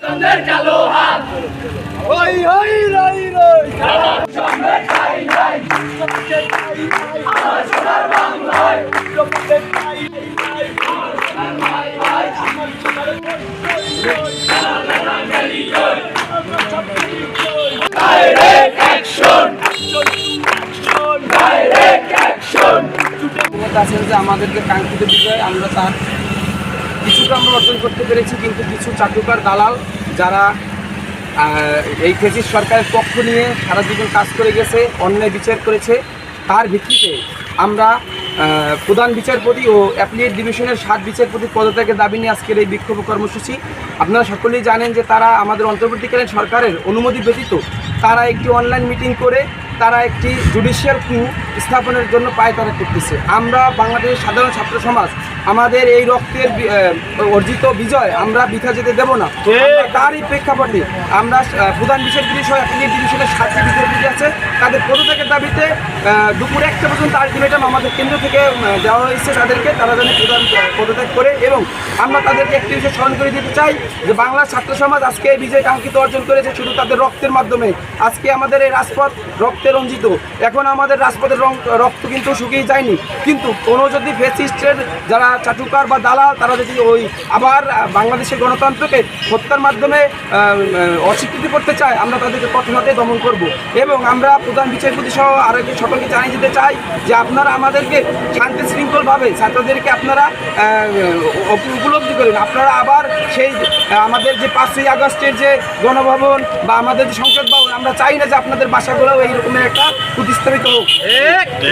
সন্ধ্যের কালো হাত ওই ওই রই রই সন্ধ্যে খাই নাই আমার সোনার বাংলায় সন্ধ্যে খাই নাই আমার সোনার বাংলায় আমার সোনার বাংলায় আছেন যে আমাদের যে কাঙ্ক্ষিত বিজয় আমরা তার কিছুটা আমরা অর্জন করতে পেরেছি, কিন্তু কিছু চাটুকার দালাল যারা এই ফেসিস সরকারের পক্ষ নিয়ে সারা জীবন কাজ করে গেছে, অন্যায় বিচার করেছে, তার ভিত্তিতে আমরা প্রধান বিচারপতি ও অ্যাপ্লিয়েট ডিভিশনের সাত বিচারপতির পদত্যাগের দাবি নিয়ে আজকের এই বিক্ষোভ কর্মসূচি। আপনারা সকলেই জানেন যে তারা আমাদের অন্তর্বর্তীকালীন সরকারের অনুমতি ব্যতীত তারা একটি অনলাইন মিটিং করে তারা একটি জুডিশিয়াল কু স্থাপনের জন্য পায়তারা করতেছে। আমরা বাংলাদেশের সাধারণ ছাত্র সমাজ আমাদের এই রক্তের অর্জিত বিজয় আমরা বৃথা যেতে দেবো না। তারই প্রেক্ষাপটে আমরা প্রধান বিচারপতি সহ অ্যাপিলিয়েট ডিভিশনের সাতটি বিচারপতি আছে। তাদের পদত্যাগের দাবিতে দুপুর একটা পর্যন্ত আলটিমেটাম আমাদের কেন্দ্র থেকে দেওয়া হয়েছে তাদেরকে। তারা যেন প্রধান পদত্যাগ করে এবং আমরা তাদেরকে একটি বিষয় স্মরণ করে দিতে চাই যে বাংলার ছাত্র সমাজ আজকে এই বিজয় কাঙ্ক্ষিত অর্জন করেছে শুধু তাদের রক্তের মাধ্যমে। আজকে আমাদের এই রাজপথ রক্তে রঞ্জিত। এখন আমাদের রাজপথের রক্ত কিন্তু শুকিয়ে যায়নি। কিন্তু কোনো যদি ফেসিস্টের যারা চাটুকার বা দালাল, তারা যদি ওই আবার বাংলাদেশের গণতন্ত্রকে হত্যার মাধ্যমে অস্বীকৃতি করতে চায়, আমরা তাদেরকে কঠোরভাবে দমন করব। এবং আমরা প্রধান বিচারপতি সহ আরও সকলকে জানিয়ে দিতে চাই যে আপনারা আমাদেরকে শান্তি শৃঙ্খলভাবে ছাত্রদেরকে আপনারা উপলব্ধি করেন। আপনারা আবার সেই আমাদের যে পাঁচই আগস্টের যে গণভবন বা আমাদের যে সংসদ ভবন, আমরা চাই না যে আপনাদের বাসাগুলোও এই রকমের একটা প্রতিস্থাপিত হোক।